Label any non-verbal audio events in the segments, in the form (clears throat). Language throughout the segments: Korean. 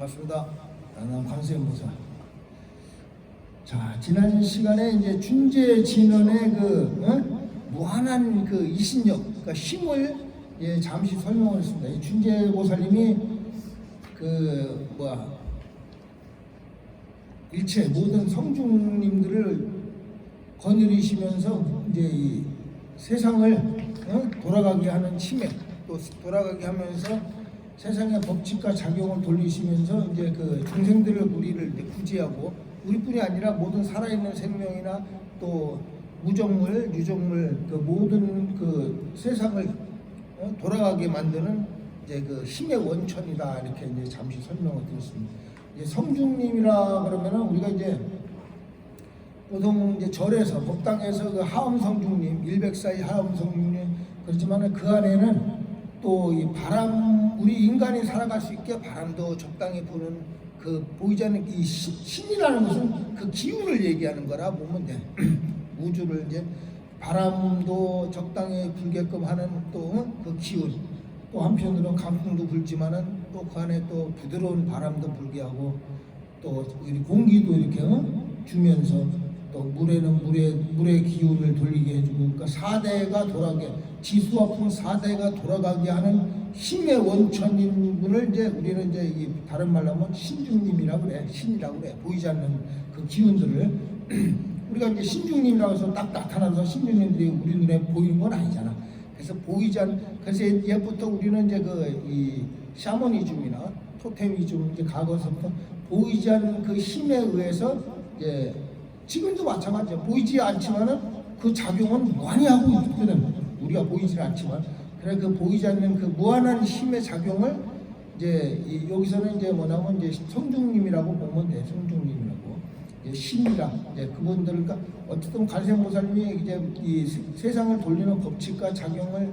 반갑습니다. 나는 관세음보사. 자, 지난 시간에 이제 춘제 진원의 그 어? 무한한 그 이신력, 그러니까 힘을 예, 잠시 설명했습니다. 이 춘제 보살님이 그 뭐야 일체 모든 성중님들을 거느리시면서 이제 이 세상을 어? 돌아가게 하는 치매 또 돌아가게 하면서 세상의 법칙과 작용을 돌리시면서 이제 그 중생들을 우리를 구제하고 우리뿐이 아니라 모든 살아있는 생명이나 또 무정물, 유정물 그 모든 그 세상을 어? 돌아가게 만드는 이제 그 힘의 원천이다 이렇게 이제 잠시 설명을 드렸습니다. 이제 성중님이라 그러면은 우리가 이제 보통 이제 절에서 법당에서 그 하엄성중님, 일백사의 하엄성중님 그렇지만 그 안에는 또 이 바람 우리 인간이 살아갈 수 있게 바람도 적당히 부는 그 보이지 않는 이 신- 신이라는 것은 그 기운을 얘기하는 거라 보면 돼. (clears throat) 우주를 이제 바람도 적당히 불게끔 하는 또 그 기운. 또 한편으로는 강풍도 불지만은 또 그 안에 또 부드러운 바람도 불게 하고 또 우리 공기도 이렇게 어? 주면서 또 물에는 물의 물의 기운을 돌리게 해주고 그러니까 사대가 돌아가게 지수와 풍 사대가 돌아가게 하는 힘의 원천인 분을 이제 우리는 이제 이 다른 말로 하면 신중님이라고 그래 신이라고 그래 보이지 않는 그 기운들을 (clears throat) 우리가 이제 신중님이라고 해서 딱 나타나서 신중님들이 우리 눈에 보이는 건 아니잖아. 그래서 보이지 않 그래서 옛부터 우리는 이제 그 이 샤머니즘이나 토테미즘 이제 과거서부터 보이지 않는 그 힘에 의해서 이제 지금도 마찬가지야. 보이지 않지만은 그 작용은 무한히 하고 있거든. 우리가 보이지 않지만 그래 그 보이지 않는 그 무한한 힘의 작용을 이제 이- 여기서는 이제 뭐냐면 이제 성중님이라고 보면 돼. 성중님이라고. 이제 신이라 이제 그분들 그러니까 어쨌든 관세음보살님이 이제 이 세- 세상을 돌리는 법칙과 작용을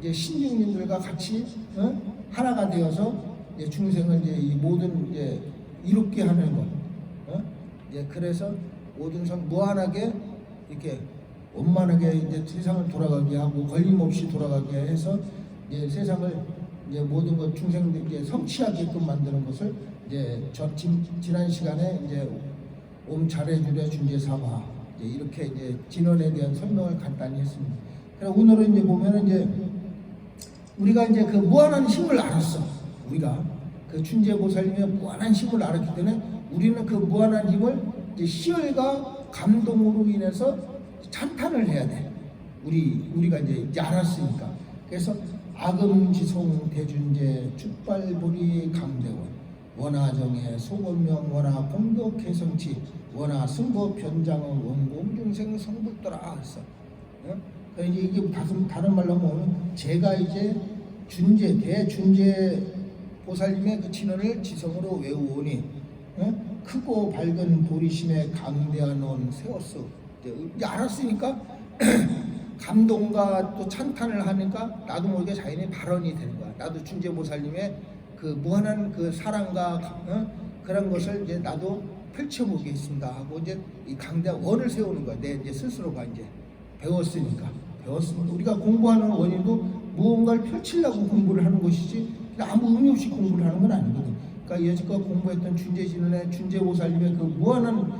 이제 신중님들과 같이 어? 하나가 되어서 이제 중생을 이제 이 모든 이제 이롭게 하는 것. 어? 이제 그래서 선 무한하게 이렇게 원만하게 이제 세상을 돌아가게 하고 걸림없이 돌아가게 해서 이제 세상을 이제 모든 것 중생들 이제 성취하게끔 만드는 것을 이제 저 진, 지난 시간에 이제 옴 잘해주려 준제 사화 이제 이렇게 이제 진원에 대한 설명을 간단히 했습니다. 그래서 오늘은 이제 보면은 이제 우리가 이제 그 무한한 힘을 알았어. 우리가 그 춘제보살님의 무한한 힘을 알았기 때문에 우리는 그 무한한 힘을 이제 희열과 감동으로 인해서 찬탄을 해야 돼. 우리 우리가 이제, 알았으니까. 그래서 아금지송 대준제 축발보리 강대원 원하정의 소건명 원하 공덕해성치 원하 승보 변장은 원공중생 성불더라 했어. 어? 그러니까 이제 이게 다른 다른 말로 하면 제가 이제 준제 대준제 보살님의 그 진언을 지성으로 외우오니 어? 크고 밝은 보리심에 강대한 원 세웠어. 이제 알았으니까 (clears throat) 감동과 또 찬탄을 하니까 나도 모르게 자연히 발언이 되는 거야. 나도 준제 보살님의 그 무한한 그 사랑과 어? 그런 것을 이제 나도 펼쳐보겠습니다 하고 이제 이 강대한 원을 세우는 거야. 내 이제 스스로가 이제 배웠으니까 배웠으니까 우리가 공부하는 원인도 무언가를 펼치려고 공부를 하는 것이지 아무 의미 없이 공부를 하는 건 아니거든. 그러니까 여지껏 공부했던 준제진원의 준제보살님의 그 무한한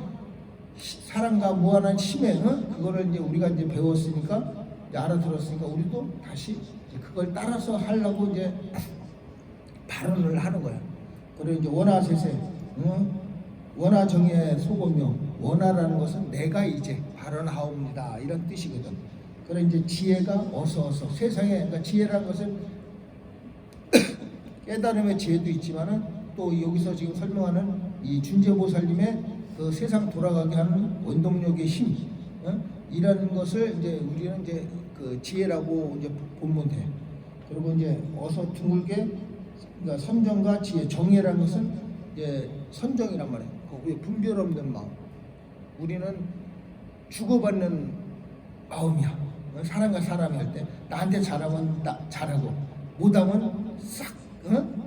시- 사랑과 무한한 힘에 어? 그거를 이제 우리가 이제 배웠으니까 이제 알아들었으니까 우리도 다시 그걸 따라서 하려고 이제 (clears throat) 발언을 하는 거야. 그리고 이제 원하세세, 어? 원하정의 소고명, 원하라는 것은 내가 이제 발언하옵니다 이런 뜻이거든. 그래 이제 지혜가 어서 어서 세상에 그러니까 지혜라는 것은 (clears throat) 깨달음의 지혜도 있지만은 또 여기서 지금 설명하는 이 준제보살님의 그 세상 돌아가게 하는 원동력의 힘 어? 이라는 것을 이제 우리는 이제 그 지혜라고 이제 보면 돼. 그리고 이제 어서 둥글게 그러니까 선정과 지혜, 정의라는 것은 이제 선정이란 말이에요. 거기에 분별 없는 마음. 우리는 주고받는 마음이야. 어? 사람과 사람이 할 때 나한테 잘하면 나 잘하고 못하면 싹 어?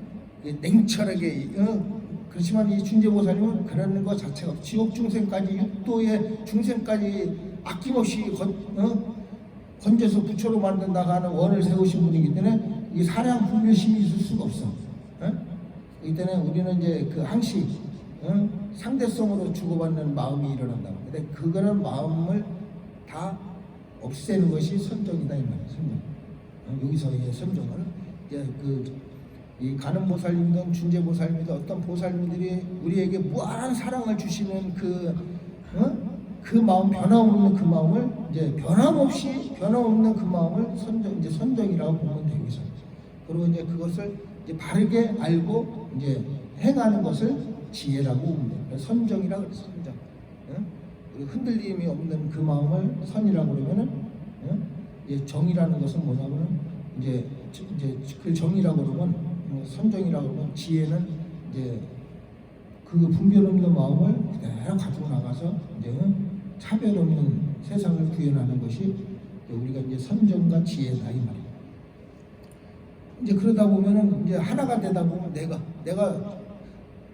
냉철하게 어? 그렇지만 이 준제보살님은 그러는 것 자체가 없- 지옥 중생까지 육도의 중생까지 아낌없이 건, 어? 건져서 부처로 만든다고 하는 원을 세우신 분이기 때문에 이 사량 분별심이 있을 수가 없어. 어? 이때는 우리는 이제 그 항시 응? 상대성으로 주고받는 마음이 일어난다. 근데 그거는 마음을 다 없애는 것이 선정이다 이 말이에요. 선정. 어, 여기서의 선정을 이제 그 이 가는 보살님이든 준재 보살님이든 어떤 보살님들이 우리에게 무한한 사랑을 주시는 그 어? 그 마음 변함없는 그 마음을 이제 변함없이 변함없는 그 마음을 선정 이제 선정이라고 보면 되겠어. 그리고 이제 그것을 이제 바르게 알고 이제 행하는 것을 지혜라고 돼요. 선정이라고 그래서 선정. 응? 그리고 흔들림이 없는 그 마음을 선이라고 그러면은 응? 이제 정이라는 것은 뭐냐면은 이제 이제 그 정이라고 그러면 어, 선정이라고 그러면 지혜는 이제 그 분별 없는 마음을 그대로 가지고 나가서 이제 응? 차별 없는 세상을 구현하는 것이 우리가 이제 선정과 지혜다 이 말이에요. 이제 그러다 보면은 이제 하나가 되다 보면 내가 내가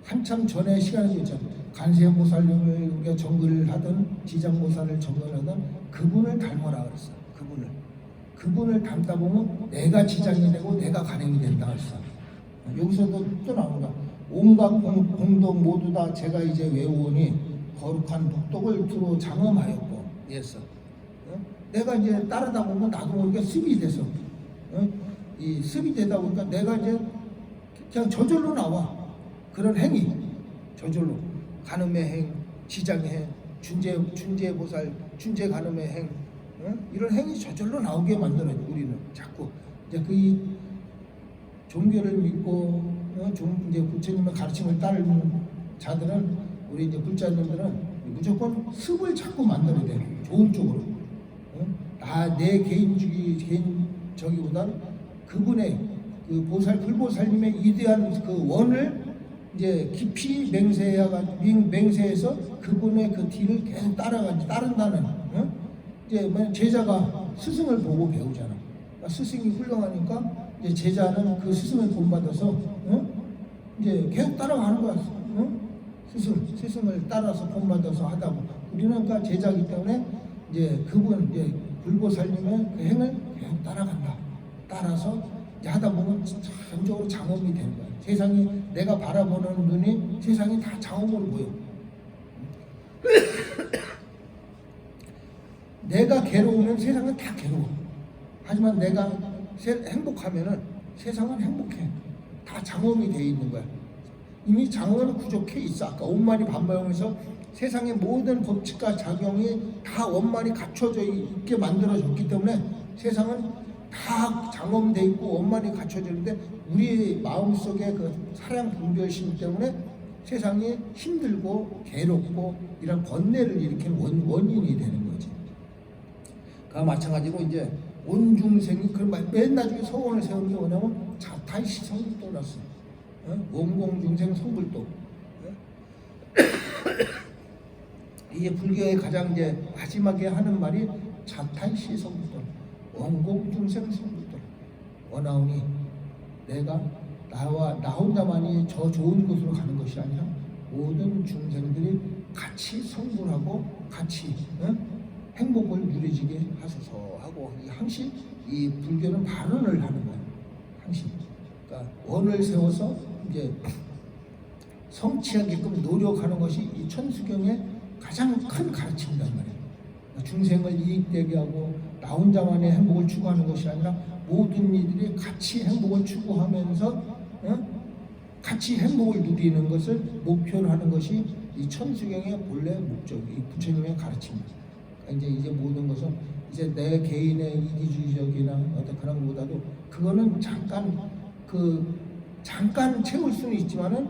한참 전에 시간이 있잖아. 간세보살님을 우리가 정글을 하던 지장보살을 정글하던 그분을 닮아라 그랬어. 그분을 그분을 닮다 보면 내가 지장이 되고 내가 간행이 된다 그랬어. 여기서도 또 거야. 온갖 공, 공덕 모두 다 제가 이제 외우오니 거룩한 복덕을 두루 장엄하였고 이랬어. 어? 내가 이제 따르다 보면 나도 모르게 습이 돼서 어? 이 습이 되다 보니까 내가 이제 그냥 저절로 나와 그런 행위 저절로 간음의 행, 지장의 행, 준재 준재 보살, 준재 간음의 행 어? 이런 행위 저절로 나오게 만들어요 우리는 자꾸 이제 그 종교를 믿고 어, 종, 이제 부처님의 가르침을 따르는 자들은 우리 이제 불자님들은 무조건 습을 자꾸 만들어야 돼 좋은 쪽으로 어? 나내 개인주의 개인적이보다는 그분의 그 보살 불보살님의 위대한 그 원을 이제 깊이 맹세해야 맹세해서 그분의 그 뒤를 계속 따라가 따른다는 어? 이제 뭐 제자가 스승을 보고 배우잖아. 그러니까 스승이 훌륭하니까 이제 제자는 그 스승을 본받아서 어? 이제 계속 따라가는 거야. 어? 스승 스승을 따라서 본받아서 하다 보 우리는 그러니까 제자이기 때문에 이제 그분 이제 불보살님의 그 행을 계속 따라간다. 따라서 하다 보면 전적으로 장엄이 되는 거야. 세상이 내가 바라보는 눈이 세상이 다 장엄으로 보여. (coughs) 내가 괴로우면 세상은 다 괴로워. 하지만 내가 세- 행복하면은 세상은 행복해. 다 장엄이 돼 있는 거야. 이미 장엄은 부족해 있어. 아까 원만히 반발하면서 세상의 모든 법칙과 작용이 다 원만히 갖춰져 있게 만들어졌기 때문에 세상은 다 장엄돼 있고 원만히 갖춰지는데 우리 마음속에 그 사랑 분별심 때문에 세상이 힘들고 괴롭고 이런 번뇌를 일으키는 원, 원인이 되는 거지. 그와 마찬가지로 이제 온 중생이 그맨 나중에 소원을 세우는 게 뭐냐면 자타이시 성불도라서 어? 원공 중생 성불도 어? (coughs) 이게 불교의 가장 이제 마지막에 하는 말이 자타이시 성불도 원공 중생 성불도 원하오니 내가 나와 나 혼자만이 저 좋은 곳으로 가는 것이 아니라 모든 중생들이 같이 성불하고 같이 어? 행복을 누리지게 하소서 하고 이 항시 이 불교는 발언을 하는 거예요. 항시. 그러니까 원을 세워서 이제 성취하게끔 노력하는 것이 이 천수경의 가장 큰 가르침이란 말이에요. 그러니까 중생을 이익되게 하고 나 혼자만의 행복을 추구하는 것이 아니라 모든 이들이 같이 행복을 추구하면서 어? 같이 행복을 누리는 것을 목표로 하는 것이 이 천수경의 본래 목적, 이 부처님의 가르침입니다. 그러니까 이제 모든 것은 이제 내 개인의 이기주의적이나 어떤 그런 것보다도 그거는 잠깐 그 잠깐 채울 수는 있지만은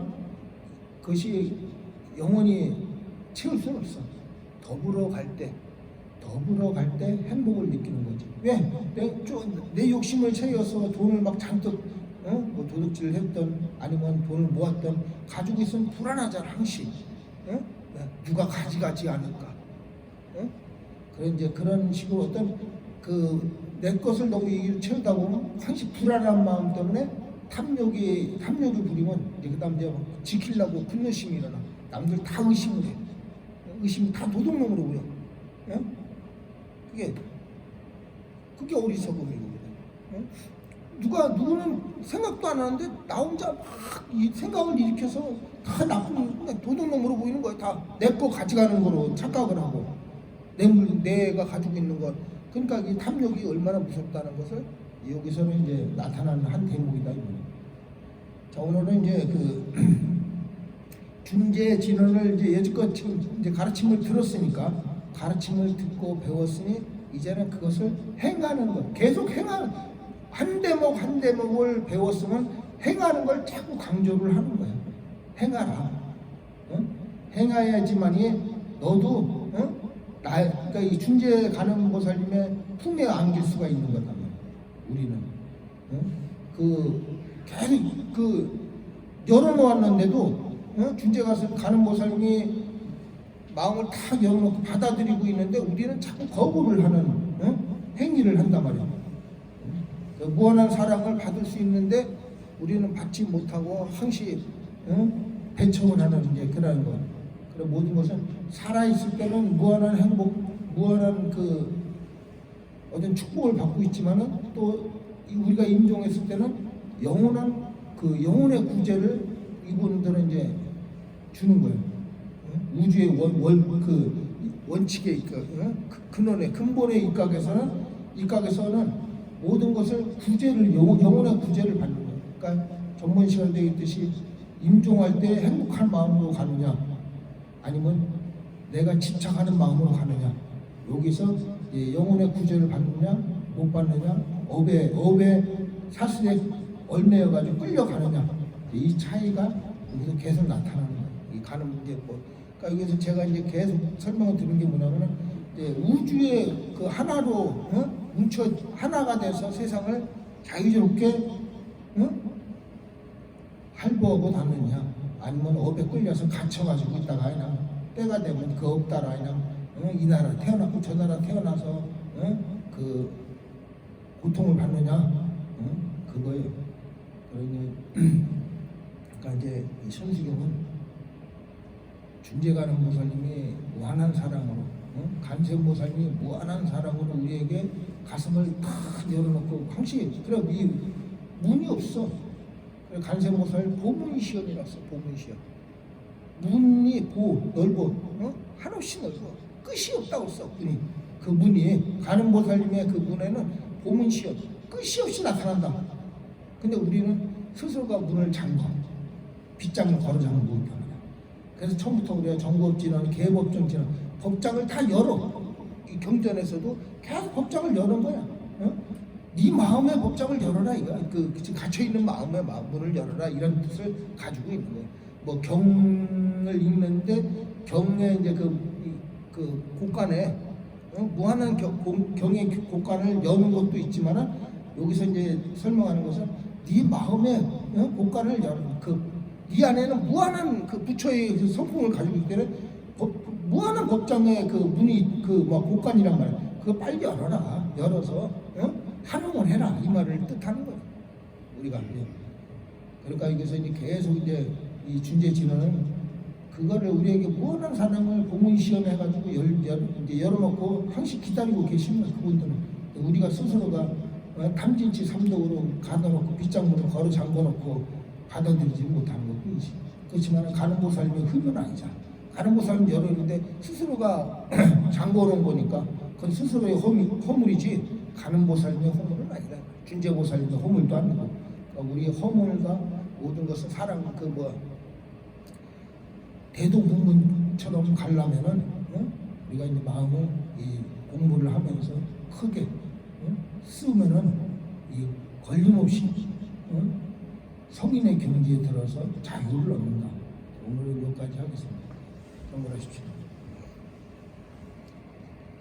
그것이 영원히 채울 수는 없어. 더불어 갈 때, 더불어 갈 때 행복을 느끼는 거지. 왜? 내, 좀, 내 욕심을 채워서 돈을 막 잔뜩 어? 뭐 도둑질을 했던 아니면 돈을 모았던 가지고 있으면 불안하잖아 항시. 어? 누가 가져가지 않을까? 어? 그런 이제 그런 식으로 어떤 그 내 것을 너무 이기로 채우다 보면 항시 불안한 마음 때문에 탐욕이 탐욕이 부리면 이제 그다음 이제 지키려고 분노심이 일어나. 남들 다 의심을 해. 의심이 다 도둑놈으로 보여. 어? 그게 그게 어리석음이거든. 어? 누가 누구는 생각도 안 하는데 나 혼자 막 이 생각을 일으켜서 다 나쁜 도둑놈으로 보이는 거야. 다 내 거 가져가는 거로 착각을 하고 내 물, 내가 가지고 있는 것. 그러니까 이 탐욕이 얼마나 무섭다는 것을 여기서는 이제 나타나는 한 대목이다. 자 오늘은 이제 그 (clears throat) 중재 진언을 이제 여지껏 이제 가르침을 들었으니까 가르침을 듣고 배웠으니 이제는 그것을 행하는 것 계속 행하는 한 대목 한 대목을 배웠으면 행하는 걸 자꾸 강조를 하는 거예요. 행하라. 어? 행해야지만이 너도 어? 나 그러니까 이 중재 가는 보살님의 품에 안길 수가 있는 거다. 우리는 어? 그 계속 그 열어놓았는데도 어? 중재 가서 가는 보살님이 마음을 다 열어놓고 받아들이고 있는데 우리는 자꾸 거부를 하는 어? 행위를 한단 말이야. 그 무한한 사랑을 받을 수 있는데 우리는 받지 못하고 항시 어? 배척을 하는 이제 그런 거. 그런 모든 것은 살아 있을 때는 무한한 행복, 무한한 그 어떤 축복을 받고 있지만은 또이 우리가 임종했을 때는 영원한 그 영혼의 구제를 이분들은 이제 주는 거예요. 어? 우주의 원 원 그 원칙에 입각, 어? 그 근원의 근본의 입각에서는 입각에서는 모든 것을 구제를 영, 영혼의 구제를 받는 거예요. 그러니까 전문 시간 되어 있듯이 임종할 때 행복한 마음으로 가느냐, 아니면 내가 집착하는 마음으로 가느냐. 여기서 예, 영혼의 구제를 받느냐, 못 받느냐, 업에 업에 사슬에 얽매여 가지고 끌려가느냐. 이 차이가 여기서 계속 나타나는 거예요. 이 가는 문제 뭐. 그러니까 여기서 제가 이제 계속 설명을 드린 게 뭐냐면은 우주의 그 하나로 어? 뭉쳐 하나가 돼서 세상을 자유롭게 어? 할부하고 다느냐 아니면 업에 끌려서 갇혀가지고 있다가 아니나 때가 되면 그업 따라 아니나 어? 이 나라 태어났고 저 나라 태어나서 어? 그 고통을 받느냐 어? 그거예요. 그러니 (clears throat) 그러니까 이제 이 선수경은 중재가는 보살님이 무한한 사랑으로 어? 간센보살님이 무한한 사랑으로 우리에게 가슴을 탁 열어놓고 항시 그래 이 문이 없어 간센보살 보문시연이라서 보문시연 문이 보 넓어 어? 한없이 넓어 끝이 없다고 써 문이 그 문이 가는 보살님의 그 문에는 보문시연 끝이 없이 나타난다 근데 우리는 스스로가 문을 잠궈 빗장을 걸어 잠그고 있다 그래서 처음부터 우리가 정법진은 개법정진은 법장을 다 열어. 이 경전에서도 계속 법장을 여는 거야. 어? 네 마음의 법장을 열어라 이거. 그 지금 갇혀 있는 마음의 마- 문을 열어라 이런 뜻을 가지고 있는 거야. 뭐 경을 읽는데 경의 이제 그, 이- 그 곳간에 어? 무한한 경, 공- 경의 곳간을 여는 것도 있지만은 여기서 이제 설명하는 것은 네 마음의 어? 곳간을 여는 그이 안에는 무한한 그 부처의 그 성품을 가지고 있기 때문에 법- 무한한 법장의 그 문이 그뭐 곳간이란 말이야. 그거 빨리 열어라. 열어서 어? 활용을 해라. 이 말을 뜻하는 거야. 우리가 예. 그러니까 여기서 이제 계속 이제 이 준재 진언은 그거를 우리에게 무한한 사랑을 공문 시험해 가지고 열, 열, 이제 열어놓고 항시 기다리고 계시는 거야. 그분들은 우리가 스스로가 어, 탐진치 삼독으로 가둬놓고 빗장문을 걸어 잠궈놓고 받아들이지 못하는 것뿐이지. 그렇지만 가는 보살님의 흠은 아니잖아. 가는 보살님 열었는데 스스로가 (clears throat) 잠궈놓은 거니까 그건 스스로의 허물, 허물이지 가는 보살님의 허물은 아니다. 준재 보살님의 허물도 아니고 그러니까 우리의 허물과 모든 것은 사랑 그뭐 대동분문처럼 가려면은 어? 우리가 이제 마음을 이 공부를 하면서 크게 어? 쓰면은 이 걸림없이 어? 성인의 경지에 들어서 자유를 얻는다. 오늘은 여기까지 하겠습니다. 정말 하십시오.